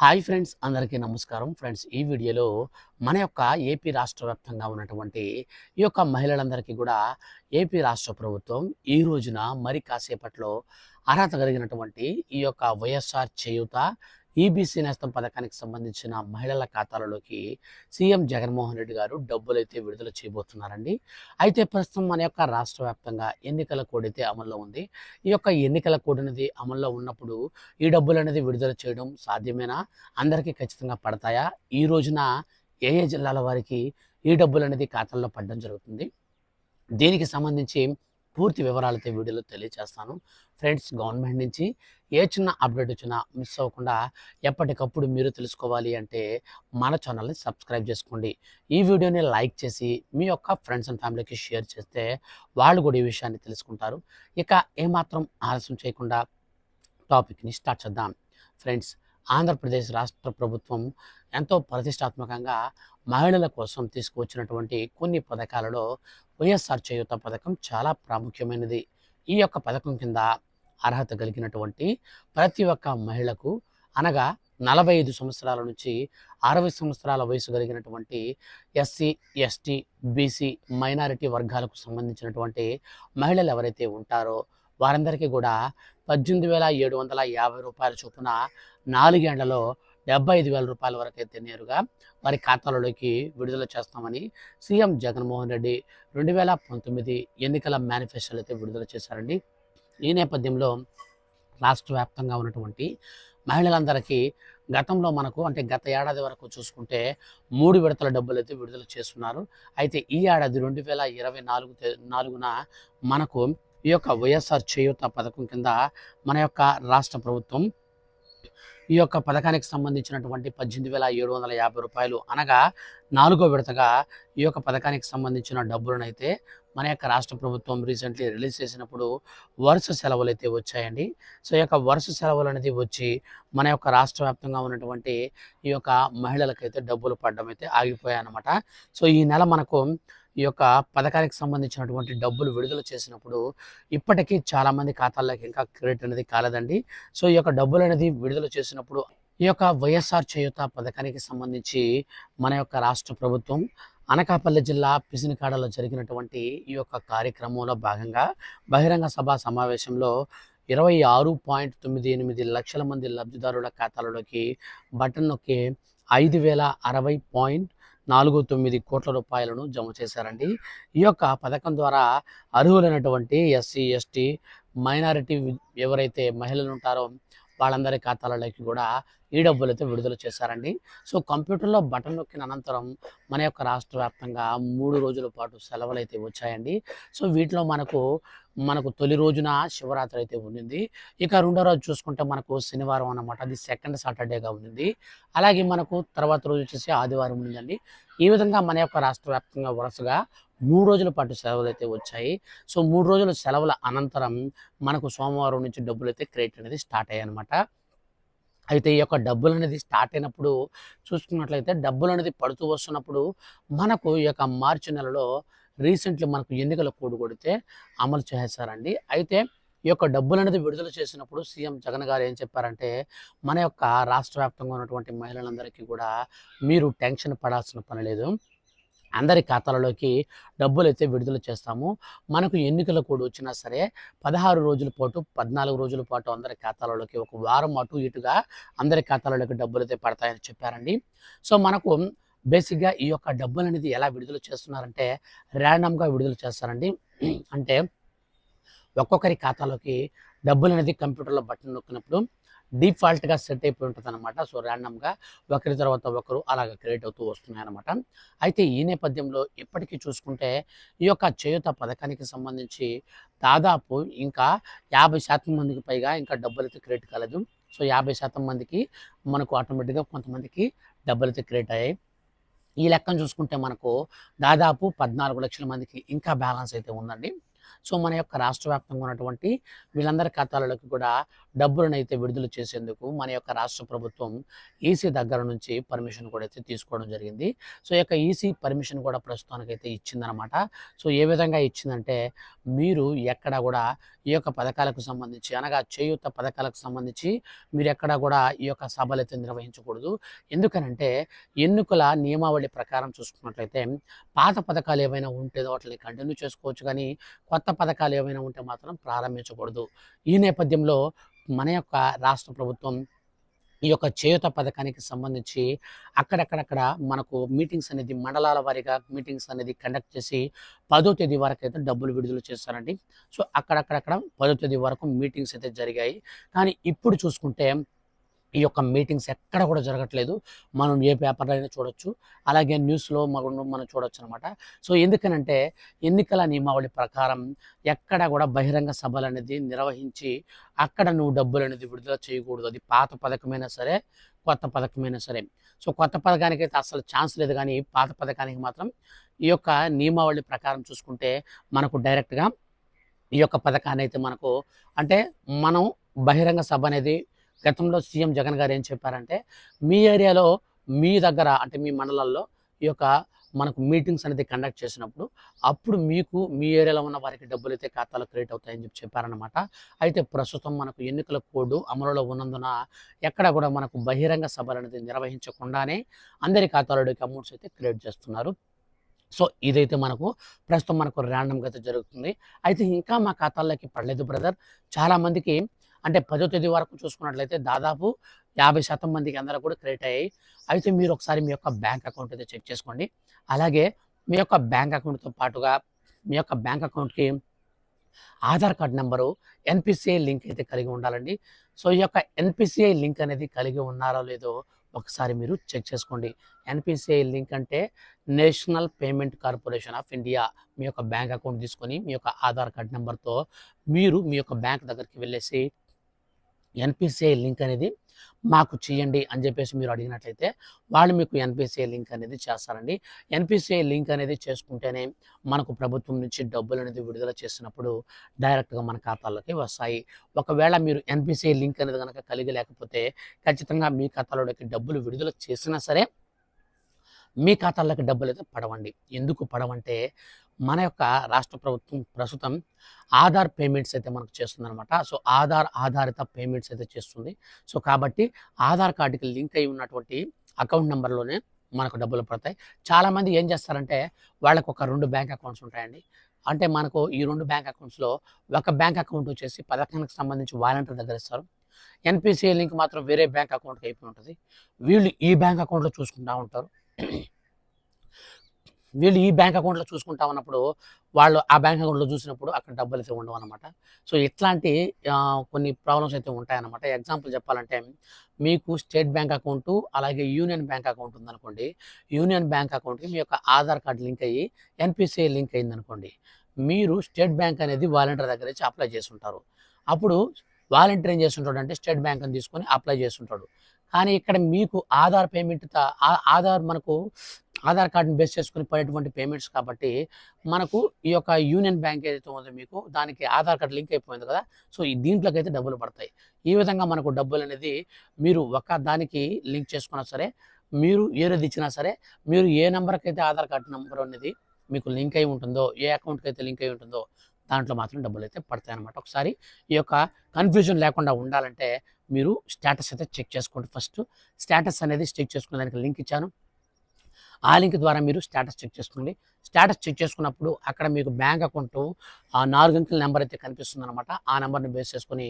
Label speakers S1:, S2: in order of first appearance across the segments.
S1: Hi friends అందరికీ నమస్కారం. Friends ఈ వీడియోలో మన యొక్క ఏపీ రాష్ట్ర వ్యాప్తంగా ఉన్నటువంటి ఈ యొక్క మహిళలందరికీ కూడా ఏపీ రాష్ట్ర ప్రభుత్వం ఈ రోజున మరి కాసేపట్లో అర్హత కలిగినటువంటి ఈ యొక్క వైఎస్ఆర్ చేయూత ఈబీసీ నేస్తం పథకానికి సంబంధించిన మహిళల ఖాతాలలోకి సీఎం జగన్మోహన్ రెడ్డి గారు డబ్బులు అయితే విడుదల చేయబోతున్నారండి. అయితే ప్రస్తుతం మన యొక్క రాష్ట్ర వ్యాప్తంగా ఎన్నికల కోడ్ అయితే అమల్లో ఉంది. ఈ యొక్క ఎన్నికల కోడ్ అనేది అమల్లో ఉన్నప్పుడు ఈ డబ్బులు అనేది విడుదల చేయడం సాధ్యమేనా? అందరికీ ఖచ్చితంగా పడతాయా? ఈ రోజున ఏ ఏ జిల్లాల వారికి ఈ డబ్బులు అనేది ఖాతాల్లో పడడం జరుగుతుంది? దీనికి సంబంధించి పూర్తి వివరాలతో వీడియోలో తెలియజేస్తాను ఫ్రెండ్స్ గవర్నమెంట్ నుంచి ఏ చిన్న అప్డేట్ వచ్చినా మిస్ అవ్వకుండా ఎప్పటికప్పుడు మీరు తెలుసుకోవాలి అంటే మన ఛానల్ని సబ్స్క్రైబ్ చేసుకోండి. ఈ వీడియోని లైక్ చేసి మీ యొక్క ఫ్రెండ్స్ అండ్ ఫ్యామిలీకి షేర్ చేస్తే వాళ్ళు కూడా ఈ విషయాన్ని తెలుసుకుంటారు. ఇక ఏమాత్రం ఆలస్యం చేయకుండా టాపిక్ని స్టార్ట్ చేద్దాం. ఫ్రెండ్స్ ఆంధ్రప్రదేశ్ రాష్ట్ర ప్రభుత్వం ఎంతో ప్రతిష్టాత్మకంగా మహిళల కోసం తీసుకువచ్చినటువంటి కొన్ని పథకాలలో వైఎస్ఆర్ చేయూత పథకం చాలా ప్రాముఖ్యమైనది. ఈ యొక్క పథకం కింద అర్హత కలిగినటువంటి ప్రతి ఒక్క మహిళకు అనగా నలభై ఐదు సంవత్సరాల నుంచి అరవై సంవత్సరాల వయసు కలిగినటువంటి ఎస్సీ ఎస్టీ బీసీ మైనారిటీ వర్గాలకు సంబంధించినటువంటి మహిళలు ఎవరైతే ఉంటారో వారందరికీ కూడా పద్దెనిమిది వేల ఏడు వందల యాభై రూపాయల చొప్పున నాలుగేండ్లలో డెబ్బై ఐదు వేల రూపాయల వరకు అయితే నేరుగా వారి ఖాతాలలోకి విడుదల చేస్తామని సీఎం జగన్మోహన్ రెడ్డి రెండు వేల పంతొమ్మిది ఎన్నికల మేనిఫెస్టోలు అయితే విడుదల చేశారండి. ఈ నేపథ్యంలో రాష్ట్ర వ్యాప్తంగా ఉన్నటువంటి మహిళలందరికీ గతంలో మనకు అంటే గత ఏడాది వరకు చూసుకుంటే మూడు విడతల డబ్బులు అయితే విడుదల చేస్తున్నారు. అయితే ఈ ఏడాది రెండు వేల ఇరవై నాలుగు నాలుగున మనకు ఈ యొక్క వైఎస్ఆర్ చేయూత పథకం కింద మన యొక్క రాష్ట్ర ప్రభుత్వం ఈ యొక్క పథకానికి సంబంధించినటువంటి పద్దెనిమిది వేల ఏడు వందల యాభై రూపాయలు అనగా నాలుగో విడతగా ఈ యొక్క పథకానికి సంబంధించిన డబ్బులనైతే మన యొక్క రాష్ట్ర ప్రభుత్వం రీసెంట్లీ రిలీజ్ చేసినప్పుడు వరుస సెలవులు అయితే వచ్చాయండి. సో ఈ యొక్క వరుస సెలవులు అనేది వచ్చి మన యొక్క రాష్ట్ర వ్యాప్తంగా ఉన్నటువంటి ఈ యొక్క మహిళలకైతే డబ్బులు పడడం అయితే ఆగిపోయాయి అన్నమాట సో ఈ నెల మనకు ఈ యొక్క పథకానికి సంబంధించినటువంటి డబ్బులు విడుదల చేసినప్పుడు ఇప్పటికీ చాలామంది ఖాతాల్లోకి ఇంకా క్రెడిట్ అనేది కాలేదండి. సో ఈ యొక్క డబ్బులు అనేది విడుదల చేసినప్పుడు ఈ యొక్క వైఎస్ఆర్ చేయూత పథకానికి సంబంధించి మన యొక్క రాష్ట్ర ప్రభుత్వం అనకాపల్లి జిల్లా పిసినికాడలో జరిగినటువంటి ఈ యొక్క కార్యక్రమంలో భాగంగా బహిరంగ సభ సమావేశంలో ఇరవై ఆరు పాయింట్ తొమ్మిది ఎనిమిది లక్షల మంది లబ్ధిదారుల ఖాతాలలోకి బటన్ నొక్కి ఐదు వేల అరవై పాయింట్ నాలుగు తొమ్మిది కోట్ల రూపాయలను జమ చేశారండి. ఈ యొక్క పథకం ద్వారా అర్హులైనటువంటి ఎస్సీ ఎస్టీ మైనారిటీ ఎవరైతే మహిళలు ఉంటారో వాళ్ళందరి ఖాతాలలోకి కూడా ఈ డబ్బులు అయితే విడుదల చేశారండి. సో కంప్యూటర్లో బటన్ నొక్కిన అనంతరం మన యొక్క రాష్ట్ర వ్యాప్తంగా మూడు రోజుల పాటు సెలవులు అయితే వచ్చాయండి. సో వీటిలో మనకు మనకు తొలి రోజున శివరాత్రి అయితే ఉండింది. ఇక రెండో రోజు చూసుకుంటే మనకు శనివారం అన్నమాట. అది సెకండ్ సాటర్డేగా ఉంది అలాగే మనకు తర్వాత రోజు వచ్చేసి ఆదివారం ఉండిందండి. ఈ విధంగా మన యొక్క రాష్ట్ర వ్యాప్తంగా వరుసగా మూడు రోజుల పాటు సెలవులు అయితే వచ్చాయి. సో మూడు రోజుల సెలవుల అనంతరం మనకు సోమవారం నుంచి డబ్బులు అయితే క్రెడిట్ అనేది స్టార్ట్ అయ్యాయి అనమాట అయితే ఈ యొక్క డబ్బులు అనేది స్టార్ట్ అయినప్పుడు చూసుకున్నట్లయితే డబ్బులు అనేది పడుతూ వస్తున్నప్పుడు మనకు ఈ యొక్క మార్చి నెలలో రీసెంట్లీ మనకు ఎన్నికల కోడ్ కొడితే అమలు చేశారండి అయితే ఈ యొక్క డబ్బులు అనేది విడుదల చేసినప్పుడు సీఎం జగన్ గారు ఏం చెప్పారంటే మన యొక్క రాష్ట్ర వ్యాప్తంగా ఉన్నటువంటి మహిళలందరికీ కూడా మీరు టెన్షన్ పడాల్సిన పని లేదు. అందరి ఖాతాలలోకి డబ్బులు అయితే విడుదల చేస్తాము. మనకు ఎన్నికల కోడ్ వచ్చినా సరే పదహారు రోజుల పాటు పద్నాలుగు రోజుల పాటు అందరి ఖాతాలలోకి ఒక వారం అటు ఇటుగా అందరి ఖాతాలలోకి డబ్బులు అయితే పడతాయని చెప్పారండి. సో మనకు బేసిక్గా ఈ యొక్క డబ్బులు అనేది ఎలా విడుదల చేస్తున్నారంటే ర్యాండమ్గా విడుదల చేస్తారండి. అంటే ఒక్కొక్కరి ఖాతాలోకి డబ్బులు అనేది కంప్యూటర్లో బట్టను నొక్కినప్పుడు డిఫాల్ట్గా సెట్ అయిపోయి ఉంటుంది అనమాట సో ర్యాండమ్గా ఒకరి తర్వాత ఒకరు అలాగ క్రియేట్ అవుతూ వస్తున్నాయి అనమాట అయితే ఈ నేపథ్యంలో ఇప్పటికీ చూసుకుంటే ఈ యొక్క చేయుత పథకానికి సంబంధించి దాదాపు ఇంకా యాభై శాతం మందికి పైగా ఇంకా డబ్బులు అయితే క్రియేట్ కాలేదు. సో యాభై శాతం మందికి మనకు ఆటోమేటిక్గా కొంతమందికి డబ్బులు అయితే క్రియేట్ అయ్యాయి. ఈ లెక్కను చూసుకుంటే మనకు దాదాపు పద్నాలుగు లక్షల మందికి ఇంకా బ్యాలెన్స్ అయితే ఉందండి. సో మన యొక్క రాష్ట్ర వ్యాప్తంగా ఉన్నటువంటి వీళ్ళందరి ఖాతాలలోకి కూడా డబ్బులను అయితే విడుదల చేసేందుకు మన యొక్క రాష్ట్ర ప్రభుత్వం ఈసీ దగ్గర నుంచి పర్మిషన్ కూడా అయితే తీసుకోవడం జరిగింది. సో యొక్క ఈసీ పర్మిషన్ కూడా ప్రస్తుతానికైతే ఇచ్చిందనమాట సో ఏ విధంగా ఇచ్చిందంటే మీరు ఎక్కడ కూడా ఈ యొక్క పథకాలకు సంబంధించి అనగా చేయూత పథకాలకు సంబంధించి మీరు ఎక్కడ కూడా ఈ యొక్క సభలు అయితే నిర్వహించకూడదు. ఎందుకనంటే ఎన్నికల నియమావళి ప్రకారం చూసుకున్నట్లయితే పాత పథకాలు ఏమైనా ఉంటే వాటిని కంటిన్యూ చేసుకోవచ్చు. కానీ కొత్త పథకాలు ఏమైనా ఉంటే మాత్రం ప్రారంభించకూడదు. ఈ నేపథ్యంలో మన యొక్క రాష్ట్ర ప్రభుత్వం ఈ యొక్క చేయూత పథకానికి సంబంధించి అక్కడక్కడక్కడ మనకు మీటింగ్స్ అనేది మండలాల వారీగా మీటింగ్స్ అనేది కండక్ట్ చేసి పదో తేదీ వరకు అయితే డబ్బులు విడుదల చేస్తారండి. సో అక్కడక్కడక్కడ పదో తేదీ వరకు మీటింగ్స్ అయితే జరిగాయి. కానీ ఇప్పుడు చూసుకుంటే ఈ యొక్క మీటింగ్స్ ఎక్కడ కూడా జరగట్లేదు. మనం ఏ పేపర్లో అయినా చూడొచ్చు. అలాగే న్యూస్లో మనం మనం చూడొచ్చు అనమాట సో ఎందుకనంటే ఎన్నికల నియమావళి ప్రకారం ఎక్కడ కూడా బహిరంగ సభలు అనేది నిర్వహించి అక్కడ నువ్వు డబ్బులు అనేది విడుదల చేయకూడదు. అది పాత పథకమైనా సరే కొత్త పథకమైనా సరే. సో కొత్త పథకానికి అయితే అసలు ఛాన్స్ లేదు కానీ పాత పథకానికి మాత్రం ఈ యొక్క నియమావళి ప్రకారం చూసుకుంటే మనకు డైరెక్ట్గా ఈ యొక్క పథకాన్ని అయితే మనకు అంటే మనం బహిరంగ సభ అనేది గతంలో సీఎం జగన్ గారు ఏం చెప్పారంటే మీ ఏరియాలో మీ దగ్గర అంటే మీ మండలాల్లో ఈ యొక్క మనకు మీటింగ్స్ అనేది కండక్ట్ చేసినప్పుడు అప్పుడు మీకు మీ ఏరియాలో ఉన్న వారికి డబ్బులు అయితే ఖాతాలో క్రియేట్ అవుతాయని చెప్పి చెప్పారనమాట అయితే ప్రస్తుతం మనకు ఎన్నికల కోడ్ అమలులో ఉన్నందున ఎక్కడ కూడా మనకు బహిరంగ సభలు అనేది నిర్వహించకుండానే అందరి ఖాతాలోకి అమౌంట్స్ అయితే క్రియేట్ చేస్తున్నారు. సో ఇదైతే మనకు ప్రస్తుతం మనకు ర్యాండమ్గా అయితే జరుగుతుంది. అయితే ఇంకా మా ఖాతాల్లోకి పడలేదు బ్రదర్. చాలామందికి అంటే పదో తేదీ వరకు చూసుకున్నట్లయితే దాదాపు యాభై శాతం మందికి అందరూ కూడా క్రియేట్ అయ్యాయి. అయితే మీరు ఒకసారి మీ యొక్క బ్యాంక్ అకౌంట్ అయితే చెక్ చేసుకోండి. అలాగే మీ యొక్క బ్యాంక్ అకౌంట్తో పాటుగా మీ యొక్క బ్యాంక్ అకౌంట్కి Aadhaar card number NPCI link అయితే కలిగి ఉండాలండి. సో ఈ యొక్క ఎన్పిసిఐ లింక్ అనేది కలిగి ఉన్నారో లేదో ఒకసారి మీరు చెక్ చేసుకోండి. ఎన్పిసిఐ లింక్ అంటే national payment corporation of India మీ యొక్క బ్యాంక్ అకౌంట్ తీసుకొని మీ యొక్క ఆధార్ కార్డ్ నెంబర్తో మీరు మీ యొక్క బ్యాంక్ దగ్గరికి వెళ్ళేసి ఎన్పిసిఐ లింక్ అనేది మాకు చేయండి అని చెప్పేసి మీరు అడిగినట్లయితే వాళ్ళు మీకు ఎన్పిసిఐ లింక్ అనేది చేస్తారండి. ఎన్పిసిఐ లింక్ అనేది చేసుకుంటేనే మనకు ప్రభుత్వం నుంచి డబ్బులు అనేది విడుదల చేసినప్పుడు డైరెక్ట్గా మన ఖాతాలోకి వస్తాయి. ఒకవేళ మీరు ఎన్పిసిఐ లింక్ అనేది కనుక కలిగి లేకపోతే ఖచ్చితంగా మీ ఖాతాలోకి డబ్బులు విడుదల చేసినా సరే మీ ఖాతాలోకి డబ్బులు అయితే పడవండి. ఎందుకు పడవంటే మన యొక్క రాష్ట్ర ప్రభుత్వం ప్రస్తుతం ఆధార్ పేమెంట్స్ అయితే మనకు చేస్తుంది అనమాట సో ఆధార్ ఆధారిత పేమెంట్స్ అయితే చేస్తుంది. సో కాబట్టి ఆధార్ కార్డుకి లింక్ అయి ఉన్నటువంటి అకౌంట్ నెంబర్లోనే మనకు డబ్బులు పడతాయి. చాలామంది ఏం చేస్తారంటే వాళ్ళకు ఒక రెండు బ్యాంక్ అకౌంట్స్ ఉంటాయండి. అంటే మనకు ఈ రెండు బ్యాంక్ అకౌంట్స్లో ఒక బ్యాంక్ అకౌంట్ వచ్చేసి పథకానికి సంబంధించి వాలంటీర్ దగ్గర ఇస్తారు. ఎన్పిసిఐ లింక్ మాత్రం వేరే బ్యాంక్ అకౌంట్కి అయిపోయి ఉంటుంది. వీళ్ళు ఈ బ్యాంక్ అకౌంట్లో చూసుకుంటూ ఉంటారు. వీళ్ళు ఈ బ్యాంక్ అకౌంట్లో చూసుకుంటా ఉన్నప్పుడు వాళ్ళు ఆ బ్యాంక్ అకౌంట్లో చూసినప్పుడు అక్కడ డబ్బులు అయితే ఉండవు అనమాట సో ఇట్లాంటి కొన్ని ప్రాబ్లమ్స్ అయితే ఉంటాయన్నమాట. ఎగ్జాంపుల్ చెప్పాలంటే మీకు స్టేట్ బ్యాంక్ అకౌంటు అలాగే యూనియన్ బ్యాంక్ అకౌంట్ ఉందనుకోండి. యూనియన్ బ్యాంక్ అకౌంట్కి మీ యొక్క ఆధార్ కార్డ్ లింక్ అయ్యి ఎన్పిసిఐ లింక్ అయింది అనుకోండి మీరు స్టేట్ బ్యాంక్ అనేది వాలంటీర్ దగ్గర నుంచి అప్లై చేస్తుంటారు. అప్పుడు వాలంటీర్ ఏం చేస్తుంటాడు అంటే స్టేట్ బ్యాంక్ అని తీసుకొని అప్లై చేస్తుంటాడు. కానీ ఇక్కడ మీకు ఆధార్ పేమెంట్ ఆధార్ మనకు ఆధార్ కార్డుని బేస్ చేసుకుని పడేటువంటి పేమెంట్స్ కాబట్టి మనకు ఈ యొక్క యూనియన్ బ్యాంక్ ఏదైతే ఉందో మీకు దానికి ఆధార్ కార్డు లింక్ అయిపోయింది కదా సో ఈ దీంట్లోకి అయితే డబ్బులు పడతాయి. ఈ విధంగా మనకు డబ్బులు అనేది మీరు ఒక దానికి లింక్ చేసుకున్నా సరే మీరు ఏది ఇచ్చినా సరే మీరు ఏ నెంబర్కి అయితే ఆధార్ కార్డు నెంబర్ అనేది మీకు లింక్ అయి ఉంటుందో ఏ అకౌంట్కి అయితే లింక్ అయి ఉంటుందో దాంట్లో మాత్రం డబ్బులు అయితే పడతాయి అనమాట ఒకసారి ఈ యొక్క కన్ఫ్యూజన్ లేకుండా ఉండాలంటే మీరు స్టేటస్ అయితే చెక్ చేసుకోండి ఫస్ట్. స్టేటస్ అనేది చెక్ చేసుకునే దానికి లింక్ ఇచ్చాను. ఆ లింక్ ద్వారా మీరు స్టేటస్ చెక్ చేసుకోండి. స్టేటస్ చెక్ చేసుకున్నప్పుడు అక్కడ మీకు బ్యాంక్ అకౌంట్ ఆ నాలుగు అంకెల నెంబర్ అయితే కనిపిస్తుంది అనమాట ఆ నెంబర్ని బేస్ చేసుకొని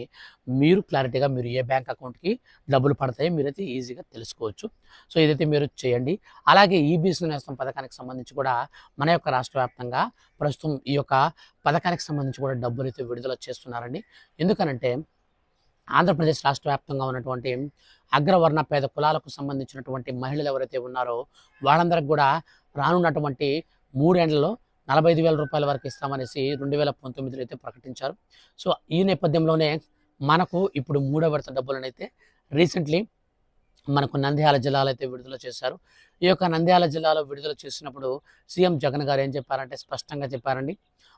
S1: మీరు క్లారిటీగా మీరు ఏ బ్యాంక్ అకౌంట్కి డబ్బులు పడతాయో మీరైతే ఈజీగా తెలుసుకోవచ్చు. సో ఇదైతే మీరు చేయండి. అలాగే ఈబీసీ నేస్తం పథకానికి సంబంధించి కూడా మన యొక్క రాష్ట్ర వ్యాప్తంగా ప్రస్తుతం ఈ యొక్క పథకానికి సంబంధించి కూడా డబ్బులు అయితే విడుదల చేస్తున్నారండి. ఎందుకనంటే ఆంధ్రప్రదేశ్ రాష్ట్ర వ్యాప్తంగా ఉన్నటువంటి అగ్రవర్ణ పేద కులాలకు సంబంధించినటువంటి మహిళలు ఎవరైతే ఉన్నారో వాళ్ళందరికి కూడా రానున్నటువంటి మూడేళ్ళలో నలభై ఐదు వేల రూపాయల వరకు ఇస్తామనేసి రెండు వేల పంతొమ్మిదిలో అయితే ప్రకటించారు. సో ఈ నేపథ్యంలోనే మనకు ఇప్పుడు మూడో విడత డబ్బులను అయితే రీసెంట్లీ మనకు నంద్యాల జిల్లాలో అయితే విడుదల చేశారు. ఈ యొక్క నంద్యాల జిల్లాలో విడుదల చేసినప్పుడు సీఎం జగన్ గారు ఏం చెప్పారంటే స్పష్టంగా చెప్పారండి.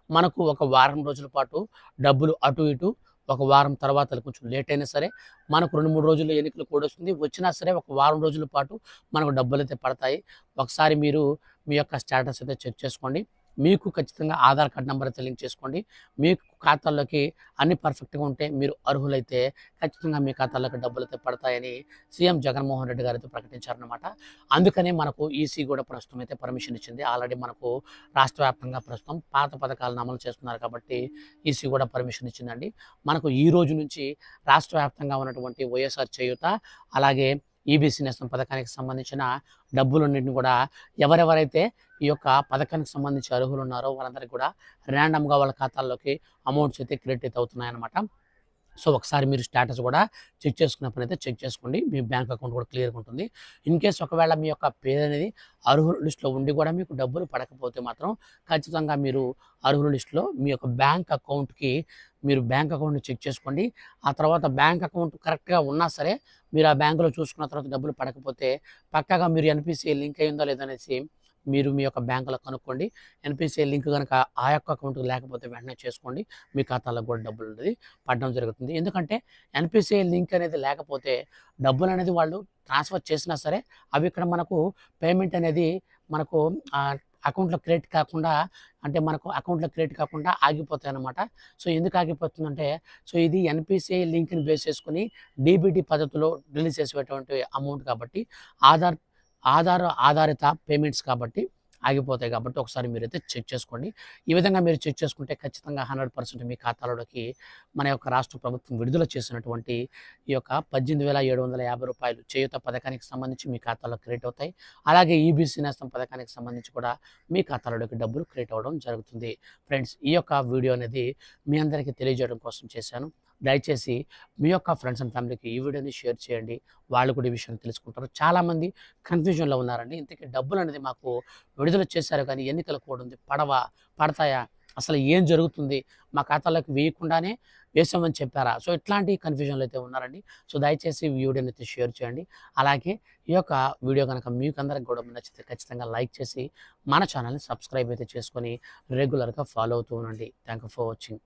S1: మనకు ఒక వారం రోజుల పాటు డబ్బులు అటు ఇటు ఒక వారం తర్వాత కొంచెం లేట్ అయినా సరే మనకు రెండు మూడు రోజుల్లో ఎన్నికలు కూడా వస్తుంది. వచ్చినా సరే ఒక వారం రోజుల పాటు మనకు డబ్బులు అయితే పడతాయి. ఒకసారి మీరు మీ యొక్క స్టేటస్ అయితే చెక్ చేసుకోండి. మీకు ఖచ్చితంగా ఆధార్ కార్డ్ నెంబర్ అయితే లింక్ చేసుకోండి మీ ఖాతాల్లోకి అన్ని పర్ఫెక్ట్గా ఉంటే మీరు అర్హులైతే ఖచ్చితంగా మీ ఖాతాల్లోకి డబ్బులు అయితే పడతాయని సీఎం జగన్మోహన్ రెడ్డి గారు అయితే ప్రకటించారనమాట అందుకనే మనకు ఈసీ కూడా ప్రస్తుతం అయితే పర్మిషన్ ఇచ్చింది. ఆల్రెడీ మనకు రాష్ట్ర వ్యాప్తంగా ప్రస్తుతం పాత పథకాలను అమలు చేస్తున్నారు కాబట్టి ఈసీ కూడా పర్మిషన్ ఇచ్చిందండి. మనకు ఈ రోజు నుంచి రాష్ట్ర వ్యాప్తంగా ఉన్నటువంటి వైఎస్ఆర్ చేయూత అలాగే ఈబీసీ నేస్తం పథకానికి సంబంధించిన డబ్బులన్నింటిని కూడా ఎవరెవరైతే ఈ యొక్క పథకానికి సంబంధించి అర్హులు ఉన్నారో వాళ్ళందరికీ కూడా ర్యాండమ్గా వాళ్ళ ఖాతాల్లోకి అమౌంట్స్ అయితే క్రెడిట్ అయితే అవుతున్నాయి అన్నమాట సో ఒకసారి మీరు స్టేటస్ కూడా చెక్ చేసుకున్న పని అయితే చెక్ చేసుకోండి. మీ బ్యాంక్ అకౌంట్ కూడా క్లియర్గా ఉంటుంది. ఇన్ కేస్ ఒకవేళ మీ యొక్క పేరు అనేది అర్హుల లిస్టులో ఉండి కూడా మీకు డబ్బులు పడకపోతే మాత్రం ఖచ్చితంగా మీరు అర్హుల లిస్టులో మీ యొక్క బ్యాంక్ అకౌంట్కి మీరు బ్యాంక్ అకౌంట్ని చెక్ చేసుకోండి. ఆ తర్వాత బ్యాంక్ అకౌంట్ కరెక్ట్గా ఉన్నా సరే మీరు ఆ బ్యాంకులో చూసుకున్న తర్వాత డబ్బులు పడకపోతే పక్కాగా మీరు ఎన్పిసిఐ లింక్ అయిందో లేదనేసి మీరు మీ యొక్క బ్యాంకులో కనుక్కోండి. ఎన్పిసిఐ లింక్ కనుక ఆ యొక్క అకౌంట్కి లేకపోతే వెంటనే చేసుకోండి. మీ ఖాతాలో కూడా డబ్బులు అనేది పడడం జరుగుతుంది. ఎందుకంటే ఎన్పిసిఐ లింక్ అనేది లేకపోతే డబ్బులు అనేది వాళ్ళు ట్రాన్స్ఫర్ చేసినా సరే అవి ఇక్కడ మనకు పేమెంట్ అనేది మనకు అకౌంట్లో క్రెడిట్ కాకుండా అంటే మనకు అకౌంట్లో క్రెడిట్ కాకుండా ఆగిపోతాయి అన్నమాట. సో ఎందుకు ఆగిపోతుందంటే సో ఇది ఎన్పిసిఐ లింక్ని బేస్ చేసుకుని డీబీటీ పద్ధతిలో రిలీజ్ చేసేటువంటి అమౌంట్ కాబట్టి ఆధార్ ఆధార్ ఆధారిత పేమెంట్స్ కాబట్టి ఆగిపోతాయి కాబట్టి ఒకసారి మీరైతే చెక్ చేసుకోండి. ఈ విధంగా మీరు చెక్ చేసుకుంటే ఖచ్చితంగా హండ్రెడ్ పర్సెంట్ మీ ఖాతాలోకి మన యొక్క రాష్ట్ర ప్రభుత్వం విడుదల చేసినటువంటి ఈ యొక్క పద్దెనిమిది వేల ఏడు వందల యాభై రూపాయలు చేయుత పథకానికి సంబంధించి మీ ఖాతాలో క్రియేట్ అవుతాయి. అలాగే ఈబీసీ నేస్తం పథకానికి సంబంధించి కూడా మీ ఖాతాలోకి డబ్బులు క్రియేట్ అవ్వడం జరుగుతుంది. ఫ్రెండ్స్ ఈ యొక్క వీడియో అనేది మీ అందరికీ తెలియజేయడం కోసం చేశాను. దయచేసి మీ యొక్క ఫ్రెండ్స్ అండ్ ఫ్యామిలీకి ఈ వీడియోని షేర్ చేయండి. వాళ్ళు కూడా ఈ విషయం తెలుసుకుంటారు. చాలామంది కన్ఫ్యూజన్లో ఉన్నారండి. ఇంతకీ డబ్బులు అనేది మాకు విడుదల చేశారు కానీ ఎన్నికల కోడ్ ఉంది. పడవా? పడతాయా? అసలు ఏం జరుగుతుంది? మా ఖాతాలోకి వేయకుండానే వేసామని చెప్పారా? సో ఇట్లాంటి కన్ఫ్యూజన్లు అయితే ఉన్నారండి. సో దయచేసి వీడియోని అయితే షేర్ చేయండి. అలాగే ఈ యొక్క వీడియో కనుక మీకు అందరికి కూడా నచ్చితే ఖచ్చితంగా లైక్ చేసి మన ఛానల్ని సబ్స్క్రైబ్ అయితే చేసుకొని రెగ్యులర్గా ఫాలో అవుతూ ఉండండి. Thank you for watching